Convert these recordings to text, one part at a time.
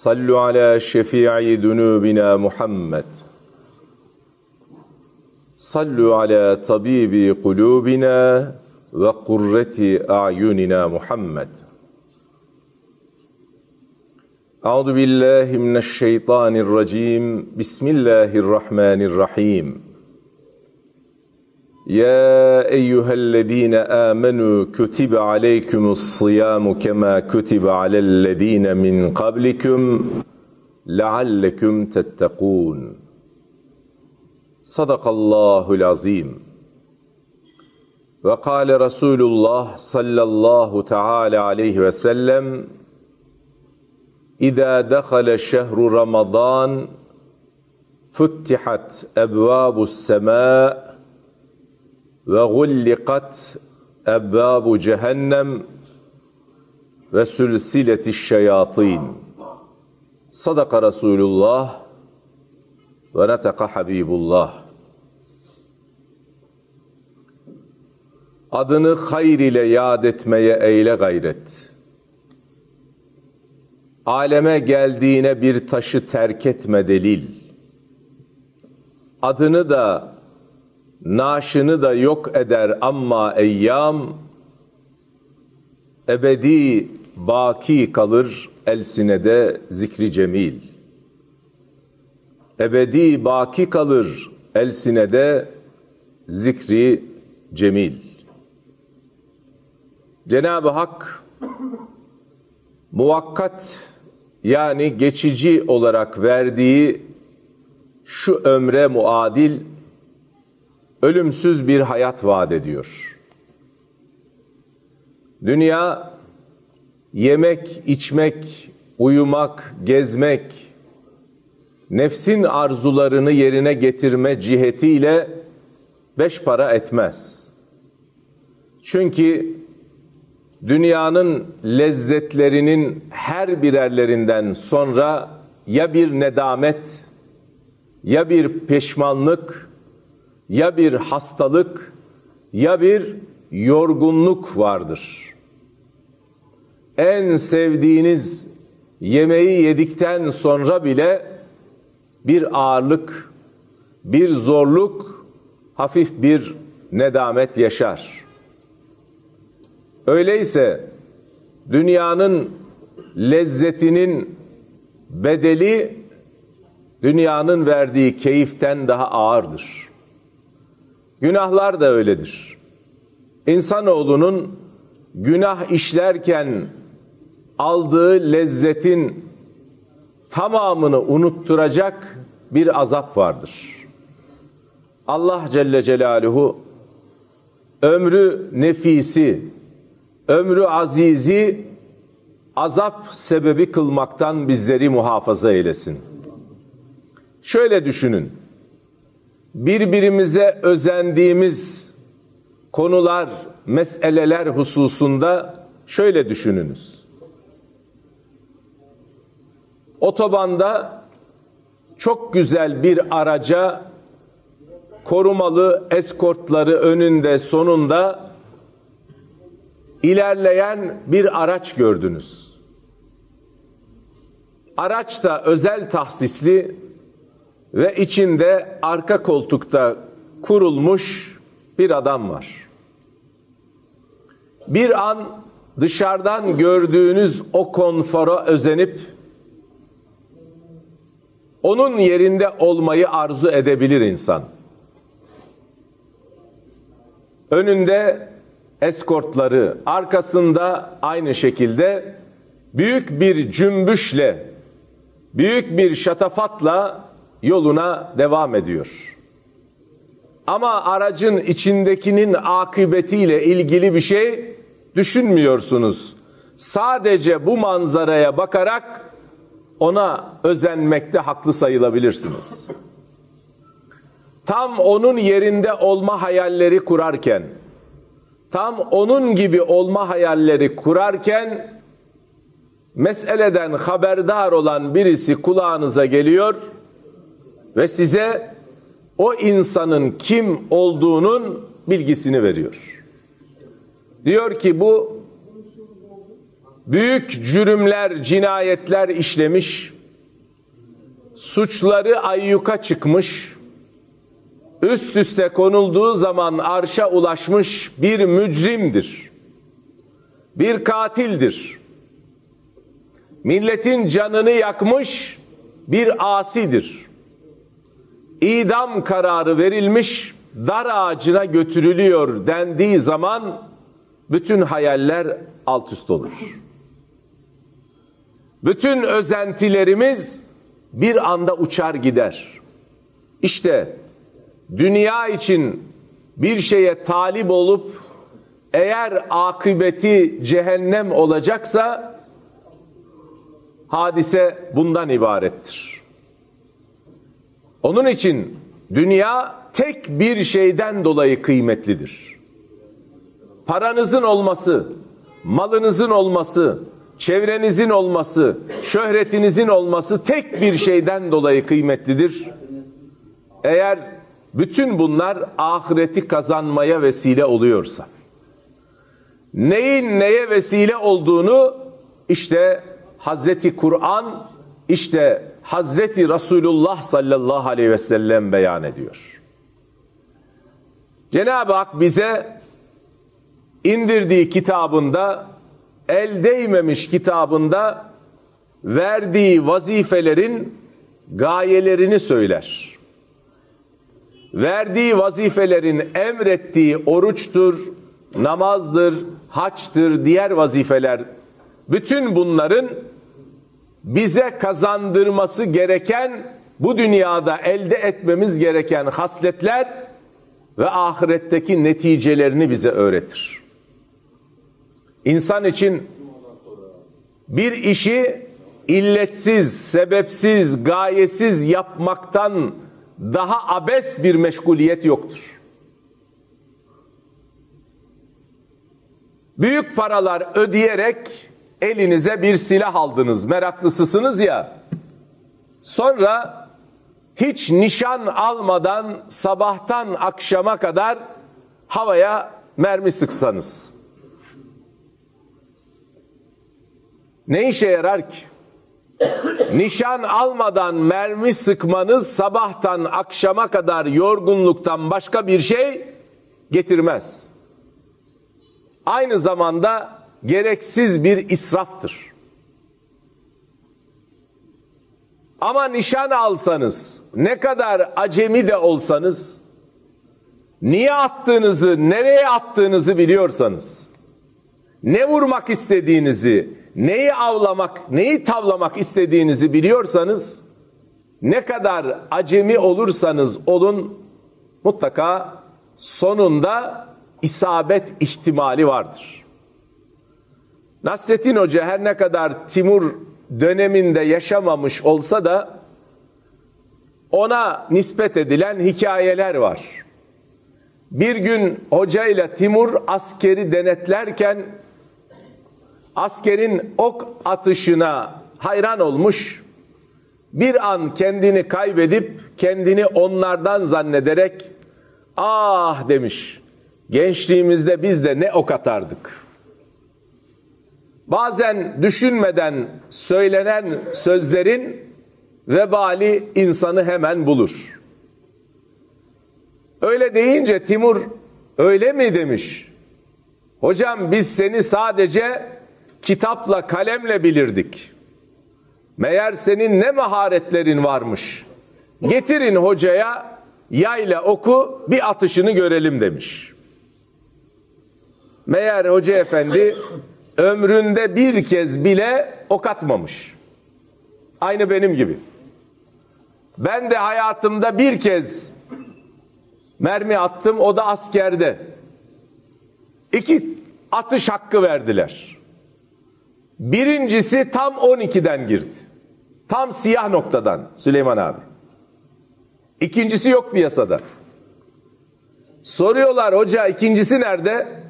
Sallu ala şefii dunubina Muhammed. Sallu ala tabibi kulubina ve kurreti a'yunina Muhammed. Euzu billahi mineşşeytanirracim. Bismillahirrahmanirrahim. يا أيها الذين آمنوا كتب عليكم الصيام كما كتب على الذين من قبلكم لعلكم تتقون. صدق الله العظيم. وقال رسول الله صلى الله تعالى عليه وسلم إذا دخل شهر رمضان فتحت أبواب السماء ve gullikat ebbabu cehennem ve sülsileti şeyatîn. Sadaka Resulullah ve neteka Habibullah. Adını hayr ile yad etmeye eyle gayret. Aleme geldiğine bir taşı terk etme delil. Adını da naşını da yok eder amma eyyam ebedi baki kalır elsinede zikri cemil. Ebedi baki kalır elsinede zikri cemil. Cenab-ı Hak muvakkat yani geçici olarak verdiği şu ömre muadil ölümsüz bir hayat vaat ediyor. Dünya yemek, içmek, uyumak, gezmek, nefsin arzularını yerine getirme cihetiyle beş para etmez. Çünkü dünyanın lezzetlerinin her birerlerinden sonra ya bir nedamet, ya bir peşmanlık, ya bir hastalık, ya bir yorgunluk vardır. En sevdiğiniz yemeği yedikten sonra bile bir ağırlık, bir zorluk, hafif bir nedamet yaşar. Öyleyse dünyanın lezzetinin bedeli dünyanın verdiği keyiften daha ağırdır. Günahlar da öyledir. İnsanoğlunun günah işlerken aldığı lezzetin tamamını unutturacak bir azap vardır. Allah Celle Celaluhu ömrü nefisi, ömrü azizi azap sebebi kılmaktan bizleri muhafaza eylesin. Şöyle düşünün. Birbirimize özendiğimiz konular, meseleler hususunda şöyle düşününüz. Otobanda çok güzel bir araca korumalı eskortları önünde sonunda ilerleyen bir araç gördünüz. Araç da özel tahsisli ve içinde arka koltukta kurulmuş bir adam var. Bir an dışarıdan gördüğünüz o konfora özenip onun yerinde olmayı arzu edebilir insan. Önünde eskortları, arkasında aynı şekilde büyük bir cümbüşle, büyük bir şatafatla yoluna devam ediyor. Ama aracın içindekinin akıbetiyle ilgili bir şey düşünmüyorsunuz. sadece bu manzaraya bakarak ona özenmekte haklı sayılabilirsiniz. Tam onun yerinde olma hayalleri kurarken, tam onun gibi olma hayalleri kurarken meseleden haberdar olan birisi kulağınıza geliyor ve size o insanın kim olduğunun bilgisini veriyor. Diyor ki bu büyük cürümler, cinayetler işlemiş, suçları ayyuka çıkmış, üst üste konulduğu zaman arşa ulaşmış bir mücrimdir. Bir katildir. Milletin canını yakmış bir asidir. İdam kararı verilmiş, dar ağacına götürülüyor dendiği zaman bütün hayaller alt üst olur. Bütün özentilerimiz bir anda uçar gider. İşte dünya için bir şeye talip olup eğer akıbeti cehennem olacaksa hadise bundan ibarettir. Onun için dünya tek bir şeyden dolayı kıymetlidir. Paranızın olması, malınızın olması, çevrenizin olması, şöhretinizin olması tek bir şeyden dolayı kıymetlidir. Eğer bütün bunlar ahireti kazanmaya vesile oluyorsa. Neyin neye vesile olduğunu işte Hazreti Kur'an, işte Hazreti Resulullah sallallahu aleyhi ve sellem beyan ediyor. Cenab-ı Hak bize indirdiği kitabında, el değmemiş kitabında verdiği vazifelerin gayelerini söyler. Verdiği vazifelerin emrettiği oruçtur, namazdır, haçtır, diğer vazifeler. Bütün bunların bize kazandırması gereken bu dünyada elde etmemiz gereken hasletler ve ahiretteki neticelerini bize öğretir. İnsan için bir işi illetsiz, sebepsiz, gayesiz yapmaktan daha abes bir meşguliyet yoktur. Büyük paralar ödeyerek elinize bir silah aldınız, meraklısısınız ya. Sonra hiç nişan almadan sabahtan akşama kadar havaya mermi sıksanız. Ne işe yarar ki? Nişan almadan mermi sıkmanız sabahtan akşama kadar yorgunluktan başka bir şey getirmez. Aynı zamanda gereksiz bir israftır. Ama nişan alsanız, ne kadar acemi de olsanız, niye attığınızı, nereye attığınızı biliyorsanız, ne vurmak istediğinizi, neyi avlamak, neyi tavlamak istediğinizi biliyorsanız, ne kadar acemi olursanız olun, mutlaka sonunda isabet ihtimali vardır. Nasrettin Hoca her ne kadar Timur döneminde yaşamamış olsa da ona nispet edilen hikayeler var. Bir gün hoca ile Timur askeri denetlerken askerin ok atışına hayran olmuş. Bir an kendini kaybedip kendini onlardan zannederek ah demiş. Gençliğimizde biz de ne ok atardık. Bazen düşünmeden söylenen sözlerin vebali insanı hemen bulur. Öyle deyince Timur öyle mi demiş? Hocam biz seni sadece kitapla kalemle bilirdik. Meğer senin ne maharetlerin varmış. Getirin hocaya yayla oku bir atışını görelim demiş. Meğer hoca efendi ömründe bir kez bile ok atmamış. Aynı benim gibi. Ben de hayatımda bir kez mermi attım o da askerde. İki atış hakkı verdiler. Birincisi tam 12'den girdi. Tam siyah noktadan Süleyman abi. İkincisi yok piyasada. Soruyorlar hoca ikincisi nerede?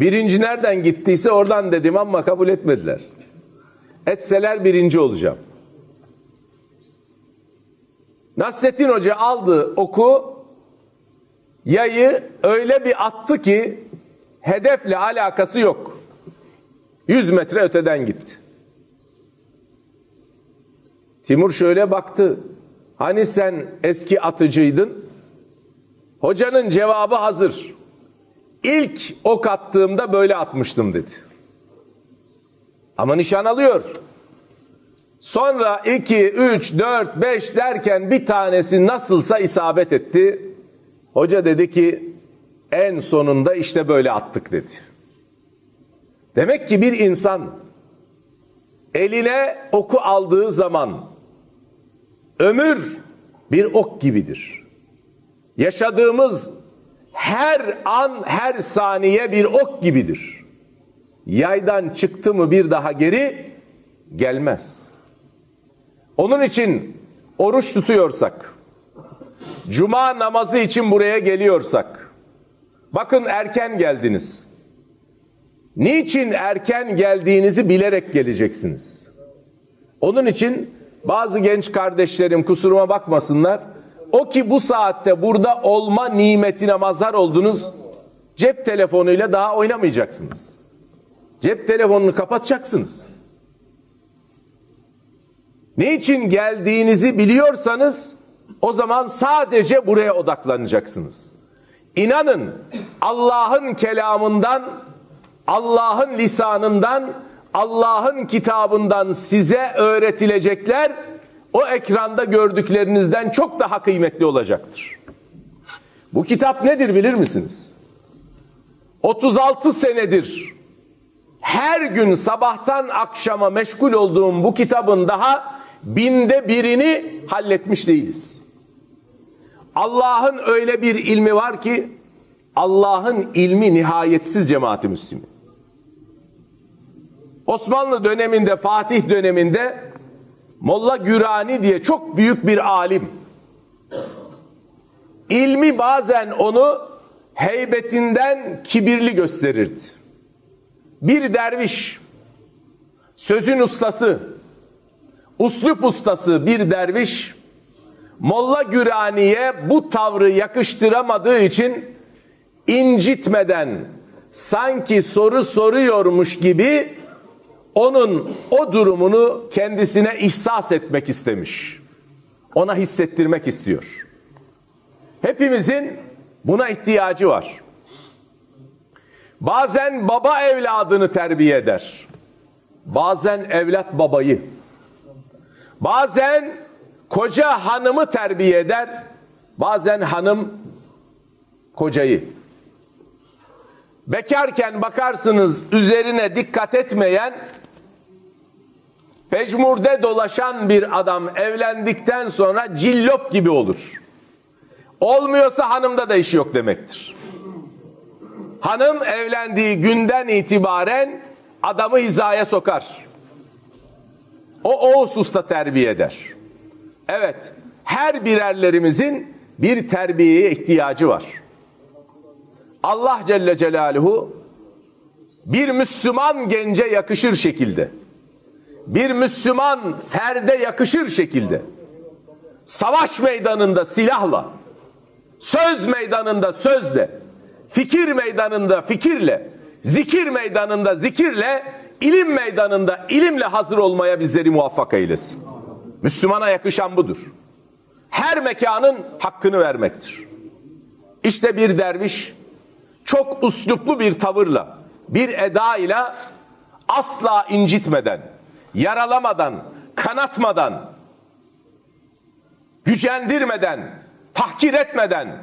Birinci nereden gittiyse oradan dedim ama kabul etmediler. Etseler birinci olacağım. Nasrettin Hoca aldı oku, yayı öyle bir attı ki hedefle alakası yok. 100 metre öteden gitti. Timur şöyle baktı. Hani sen eski atıcıydın? Hocanın cevabı hazır. İlk ok attığımda böyle atmıştım dedi. Ama nişan alıyor. Sonra 2, 3, 4, 5 derken bir tanesi nasılsa isabet etti. Hoca dedi ki en sonunda işte böyle attık dedi. Demek ki bir insan eline oku aldığı zaman ömür bir ok gibidir. Yaşadığımız her an, her saniye bir ok gibidir. Yaydan çıktı mı bir daha geri gelmez. Onun için oruç tutuyorsak, cuma namazı için buraya geliyorsak, bakın erken geldiniz. Niçin erken geldiğinizi bilerek geleceksiniz. Onun için bazı genç kardeşlerim kusuruma bakmasınlar. O ki bu saatte burada olma nimetine mazhar oldunuz. Cep telefonuyla daha oynamayacaksınız. Cep telefonunu kapatacaksınız. Ne için geldiğinizi biliyorsanız o zaman sadece buraya odaklanacaksınız. İnanın Allah'ın kelamından, Allah'ın lisanından, Allah'ın kitabından size öğretilecekler o ekranda gördüklerinizden çok daha kıymetli olacaktır. Bu kitap nedir bilir misiniz? 36 senedir her gün sabahtan akşama meşgul olduğum bu kitabın daha binde birini halletmiş değiliz. Allah'ın öyle bir ilmi var ki Allah'ın ilmi nihayetsiz cemaati Müslümin. Osmanlı döneminde, Fatih döneminde Molla Gürani diye çok büyük bir alim. İlmi bazen onu heybetinden kibirli gösterirdi. Bir derviş, sözün ustası, uslup ustası bir derviş, Molla Gürani'ye bu tavrı yakıştıramadığı için incitmeden sanki soru soruyormuş gibi onun o durumunu kendisine ihsas etmek istemiş. Ona hissettirmek istiyor. Hepimizin buna ihtiyacı var. Bazen baba evladını terbiye eder. Bazen evlat babayı. Bazen koca hanımı terbiye eder. Bazen hanım kocayı. Bekarken bakarsınız üzerine dikkat etmeyen pecmurde dolaşan bir adam evlendikten sonra cillop gibi olur. Olmuyorsa hanımda da iş yok demektir. Hanım evlendiği günden itibaren adamı hizaya sokar. O o hususta terbiye eder. Evet, her birerlerimizin bir terbiyeye ihtiyacı var. Allah Celle Celaluhu bir Müslüman gence yakışır şekilde, bir Müslüman ferde yakışır şekilde, savaş meydanında silahla, söz meydanında sözle, fikir meydanında fikirle, zikir meydanında zikirle, ilim meydanında ilimle hazır olmaya bizleri muvaffak eylesin. Müslümana yakışan budur. Her mekanın hakkını vermektir. İşte bir derviş çok usluplu bir tavırla, bir eda ile asla incitmeden, yaralamadan, kanatmadan, gücendirmeden, tahkir etmeden,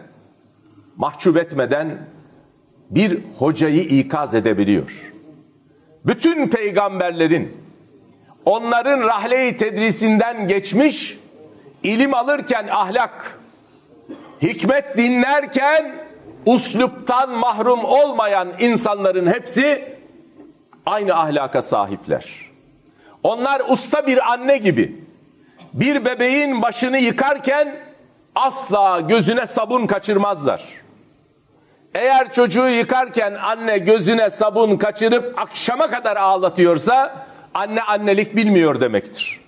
mahcup etmeden bir hocayı ikaz edebiliyor. Bütün peygamberlerin onların rahle-i tedrisinden geçmiş, ilim alırken ahlak, hikmet dinlerken usluptan mahrum olmayan insanların hepsi aynı ahlaka sahipler. Onlar usta bir anne gibi bir bebeğin başını yıkarken asla gözüne sabun kaçırmazlar. Eğer çocuğu yıkarken anne gözüne sabun kaçırıp akşama kadar ağlatıyorsa anne annelik bilmiyor demektir.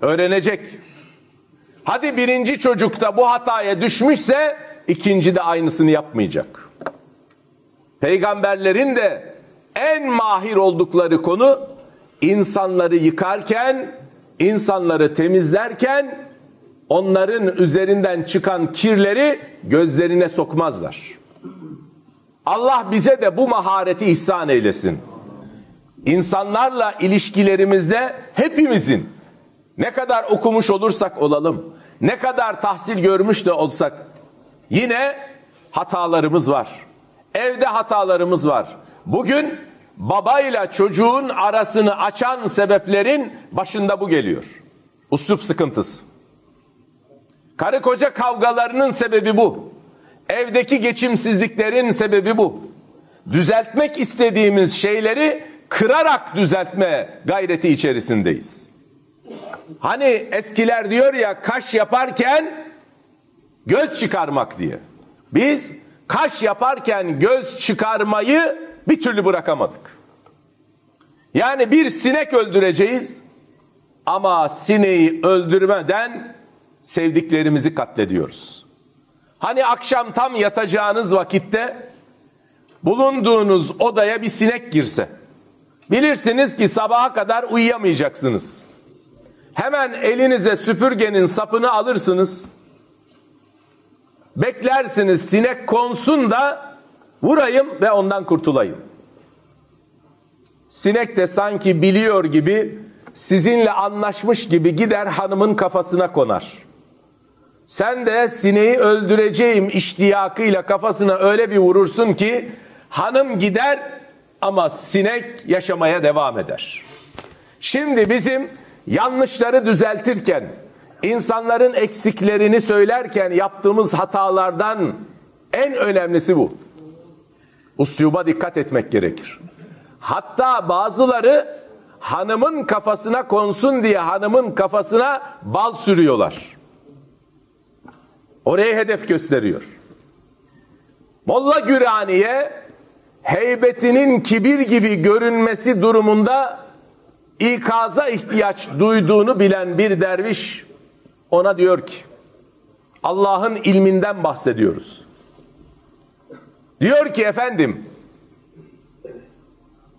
Öğrenecek. Hadi birinci çocukta bu hataya düşmüşse ikinci de aynısını yapmayacak. Peygamberlerin de en mahir oldukları konu insanları yıkarken, insanları temizlerken onların üzerinden çıkan kirleri gözlerine sokmazlar. Allah bize de bu mahareti ihsan eylesin. İnsanlarla ilişkilerimizde hepimizin ne kadar okumuş olursak olalım, ne kadar tahsil görmüş de olsak yine hatalarımız var. Evde hatalarımız var. Bugün babayla çocuğun arasını açan sebeplerin başında bu geliyor. Usup sıkıntısı. Karı koca kavgalarının sebebi bu. Evdeki geçimsizliklerin sebebi bu. Düzeltmek istediğimiz şeyleri kırarak düzeltme gayreti içerisindeyiz. Hani eskiler diyor ya kaş yaparken göz çıkarmak diye. Biz kaş yaparken göz çıkarmayı bir türlü bırakamadık. Yani bir sinek öldüreceğiz ama sineği öldürmeden sevdiklerimizi katlediyoruz. Hani akşam tam yatacağınız vakitte bulunduğunuz odaya bir sinek girse bilirsiniz ki sabaha kadar uyuyamayacaksınız. Hemen elinize süpürgenin sapını alırsınız. Beklersiniz sinek konsun da vurayım ve ondan kurtulayım. Sinek de sanki biliyor gibi sizinle anlaşmış gibi gider hanımın kafasına konar. Sen de sineği öldüreceğim iştiyakıyla kafasına öyle bir vurursun ki hanım gider ama sinek yaşamaya devam eder. Şimdi bizim yanlışları düzeltirken, insanların eksiklerini söylerken yaptığımız hatalardan en önemlisi bu. Usluba dikkat etmek gerekir. Hatta bazıları hanımın kafasına konsun diye hanımın kafasına bal sürüyorlar. Oraya hedef gösteriyor. Molla Gürani'ye heybetinin kibir gibi görünmesi durumunda ikaza ihtiyaç duyduğunu bilen bir derviş ona diyor ki Allah'ın ilminden bahsediyoruz. Diyor ki efendim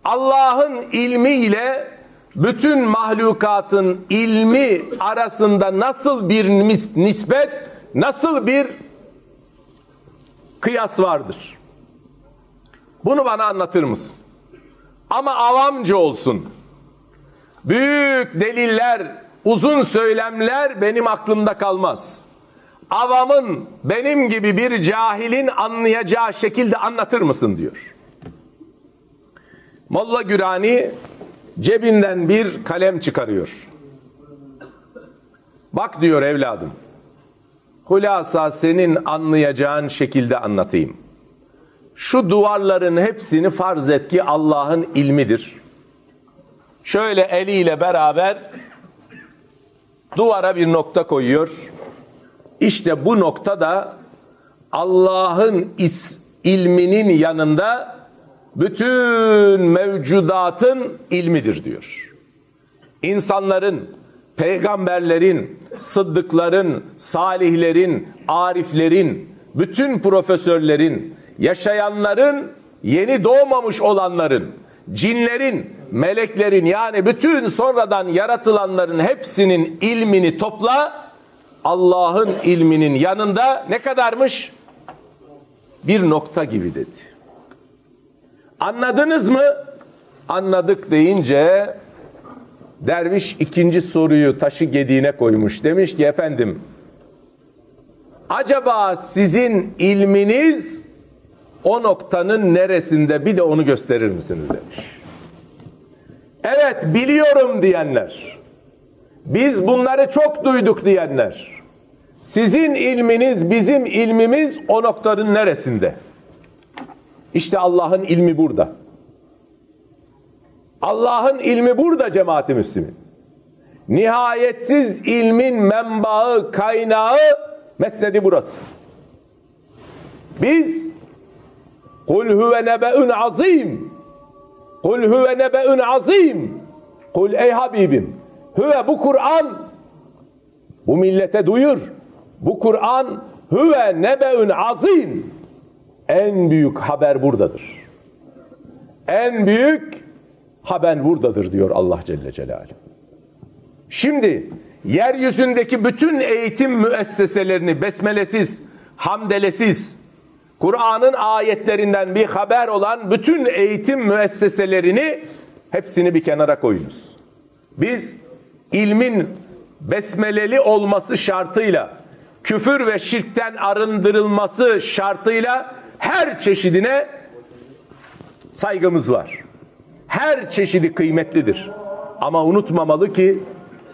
Allah'ın ilmiyle bütün mahlukatın ilmi arasında nasıl bir nispet, nasıl bir kıyas vardır? Bunu bana anlatır mısın? Ama avamca olsun. Büyük deliller, uzun söylemler benim aklımda kalmaz. Avamın benim gibi bir cahilin anlayacağı şekilde anlatır mısın diyor. Molla Gürani cebinden bir kalem çıkarıyor. Bak diyor evladım. Hulasa senin anlayacağın şekilde anlatayım. Şu duvarların hepsini farz et ki Allah'ın ilmidir. Şöyle eliyle beraber duvara bir nokta koyuyor. İşte bu nokta da Allah'ın ilminin yanında bütün mevcudatın ilmidir diyor. İnsanların, peygamberlerin, sıddıkların, salihlerin, ariflerin, bütün profesörlerin, yaşayanların, yeni doğmamış olanların, cinlerin, meleklerin yani bütün sonradan yaratılanların hepsinin ilmini topla. Allah'ın ilminin yanında ne kadarmış? Bir nokta gibi dedi. Anladınız mı? Anladık deyince derviş ikinci soruyu taşı gediğine koymuş. Demiş ki efendim acaba sizin ilminiz o noktanın neresinde bir de onu gösterir misiniz demiş. Evet biliyorum diyenler. Biz bunları çok duyduk diyenler. Sizin ilminiz bizim ilmimiz o noktanın neresinde? İşte Allah'ın ilmi burada. Allah'ın ilmi burada cemaati Müslümin. Nihayetsiz ilmin menbaı, kaynağı mesnedi burası. Biz kul huve nebe'un azim. Kul huve nebe'un azim. Kul ey Habibim. Huve bu Kur'an bu millete duyur. Bu Kur'an huve nebe'un azim. En büyük haber buradadır. En büyük haber buradadır diyor Allah Celle Celaluhu. Şimdi yeryüzündeki bütün eğitim müesseselerini besmelesiz, hamdelesiz, Kur'an'ın ayetlerinden bir haber olan bütün eğitim müesseselerini hepsini bir kenara koyunuz. Biz ilmin besmeleli olması şartıyla, küfür ve şirkten arındırılması şartıyla her çeşidine saygımız var. Her çeşidi kıymetlidir. Ama unutmamalı ki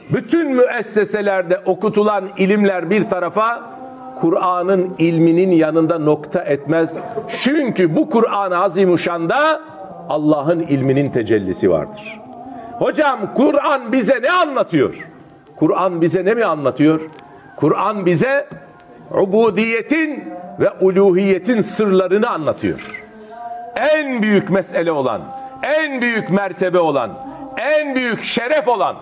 bütün müesseselerde okutulan ilimler bir tarafa Kur'an'ın ilminin yanında nokta etmez. Çünkü bu Kur'an-ı Azimuşşan'da Allah'ın ilminin tecellisi vardır. Hocam Kur'an bize ne anlatıyor? Kur'an bize ne mi anlatıyor? Kur'an bize ubudiyetin ve uluhiyetin sırlarını anlatıyor. En büyük mesele olan, en büyük mertebe olan, en büyük şeref olan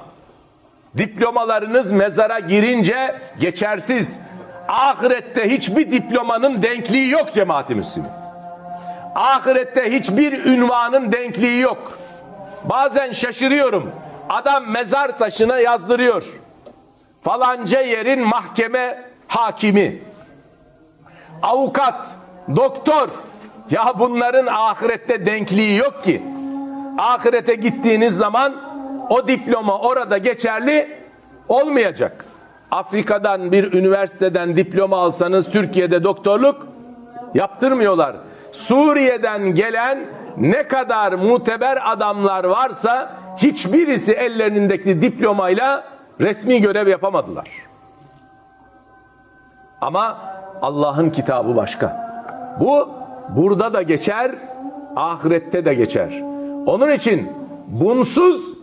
diplomalarınız mezara girince geçersiz. Ahirette hiçbir diplomanın denkliği yok cemaati. Ahirette hiçbir ünvanın denkliği yok. Bazen şaşırıyorum. Adam mezar taşına yazdırıyor. Falanca yerin mahkeme hakimi. Avukat, doktor. Ya bunların ahirette denkliği yok ki. Ahirete gittiğiniz zaman o diploma orada geçerli olmayacak. Afrika'dan bir üniversiteden diploma alsanız Türkiye'de doktorluk yaptırmıyorlar. Suriye'den gelen ne kadar muteber adamlar varsa hiçbirisi ellerindeki diplomayla resmi görev yapamadılar. Ama Allah'ın kitabı başka. Bu burada da geçer, ahirette de geçer. Onun için bunsuz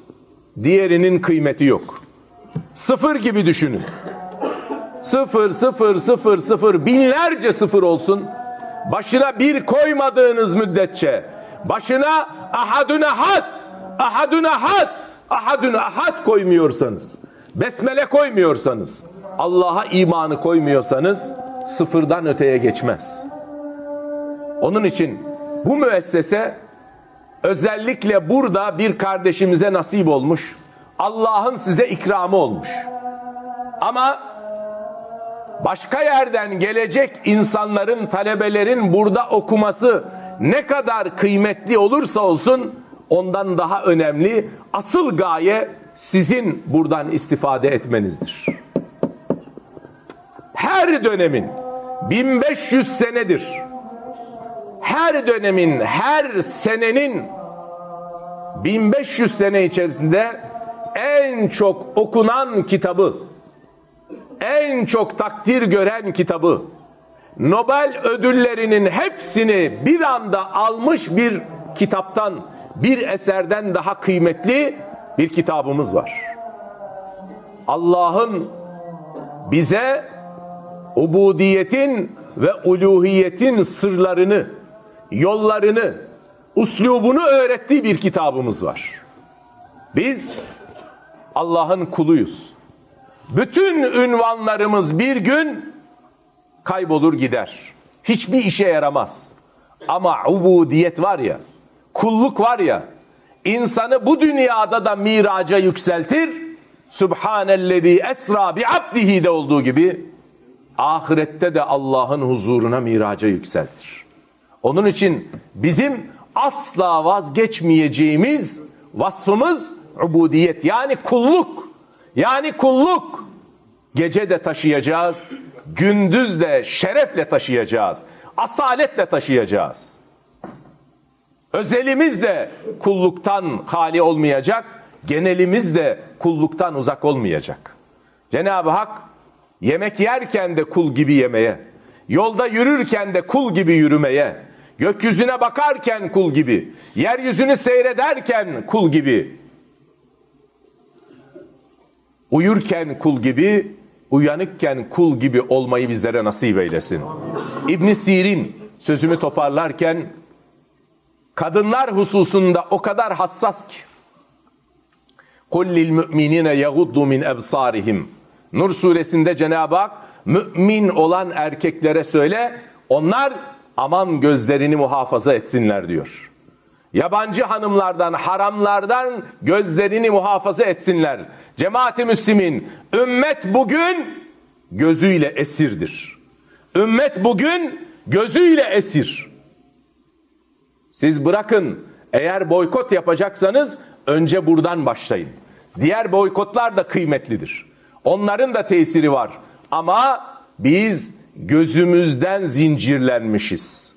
diğerinin kıymeti yok. Sıfır gibi düşünün. Sıfır, sıfır, sıfır, sıfır, binlerce sıfır olsun. Başına bir koymadığınız müddetçe, başına ahadun ahad, ahadun ahad, ahadun ahad koymuyorsanız, besmele koymuyorsanız, Allah'a imanı koymuyorsanız sıfırdan öteye geçmez. Onun için bu müessese özellikle burada bir kardeşimize nasip olmuş. Allah'ın size ikramı olmuş. Ama başka yerden gelecek insanların, talebelerin burada okuması ne kadar kıymetli olursa olsun ondan daha önemli asıl gaye sizin buradan istifade etmenizdir. Her dönemin 1500 senedir her dönemin, her senenin 1500 sene içerisinde en çok okunan kitabı, en çok takdir gören kitabı, Nobel ödüllerinin hepsini bir anda almış bir kitaptan, bir eserden daha kıymetli bir kitabımız var. Allah'ın bize ubudiyetin ve uluhiyetin sırlarını, yollarını, uslubunu öğrettiği bir kitabımız var. Biz Allah'ın kuluyuz. Bütün ünvanlarımız bir gün kaybolur gider. Hiçbir işe yaramaz. Ama ubudiyet var ya, kulluk var ya, insanı bu dünyada da miraca yükseltir. Subhanellezi esra bi abdihi de olduğu gibi ahirette de Allah'ın huzuruna miraca yükseltir. Onun için bizim asla vazgeçmeyeceğimiz vasfımız ubudiyet yani kulluk. Yani kulluk. Gece de taşıyacağız, gündüz de şerefle taşıyacağız, asaletle taşıyacağız. Özelimiz de kulluktan hali olmayacak, genelimiz de kulluktan uzak olmayacak. Cenab-ı Hak yemek yerken de kul gibi yemeye, yolda yürürken de kul gibi yürümeye, gökyüzüne bakarken kul gibi, yeryüzünü seyrederken kul gibi, uyurken kul gibi, uyanıkken kul gibi olmayı bizlere nasip eylesin. İbn Sirin sözümü toparlarken kadınlar hususunda o kadar hassas ki lil müminine yaguddu min ebsarihim. Nur suresinde Cenab-ı Hak mümin olan erkeklere söyle onlar aman gözlerini muhafaza etsinler diyor. Yabancı hanımlardan, haramlardan gözlerini muhafaza etsinler. Cemaat-i Müslimin, ümmet bugün gözüyle esirdir. Ümmet bugün gözüyle esir. Siz bırakın eğer boykot yapacaksanız önce buradan başlayın. Diğer boykotlar da kıymetlidir. Onların da tesiri var. Ama biz gözümüzden zincirlenmişiz.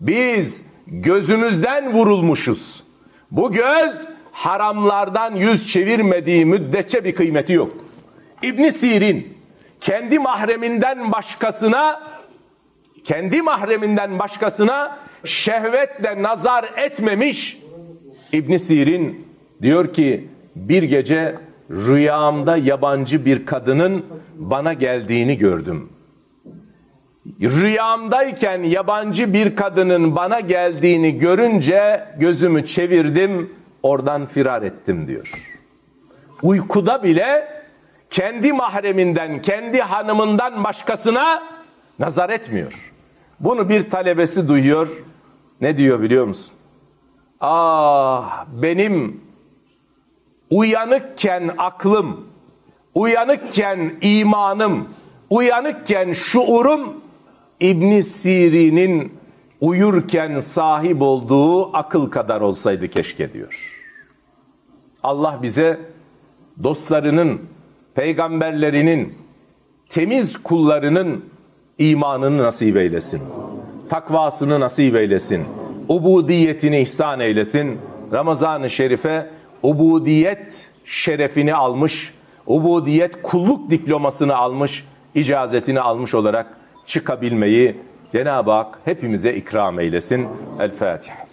Biz gözümüzden vurulmuşuz. Bu göz haramlardan yüz çevirmediği müddetçe bir kıymeti yok. İbn Sirin kendi mahreminden başkasına kendi mahreminden başkasına şehvetle nazar etmemiş İbn Sirin diyor ki bir gece rüyamda yabancı bir kadının bana geldiğini gördüm. Rüyamdayken yabancı bir kadının bana geldiğini görünce gözümü çevirdim, oradan firar ettim diyor. Uykuda bile kendi mahreminden, kendi hanımından başkasına nazar etmiyor. Bunu bir talebesi duyuyor. Ne diyor biliyor musun? Ah benim uyanıkken aklım, uyanıkken imanım, uyanıkken şuurum İbn Sirin'in uyurken sahip olduğu akıl kadar olsaydı keşke diyor. Allah bize dostlarının, peygamberlerinin, temiz kullarının imanını nasip eylesin. Takvasını nasip eylesin. Ubudiyetini ihsan eylesin. Ramazan-ı Şerif'e ubudiyet şerefini almış, ubudiyet kulluk diplomasını almış, icazetini almış olarak çıkabilmeyi Cenab-ı Hak hepimize ikram eylesin. El Fatiha.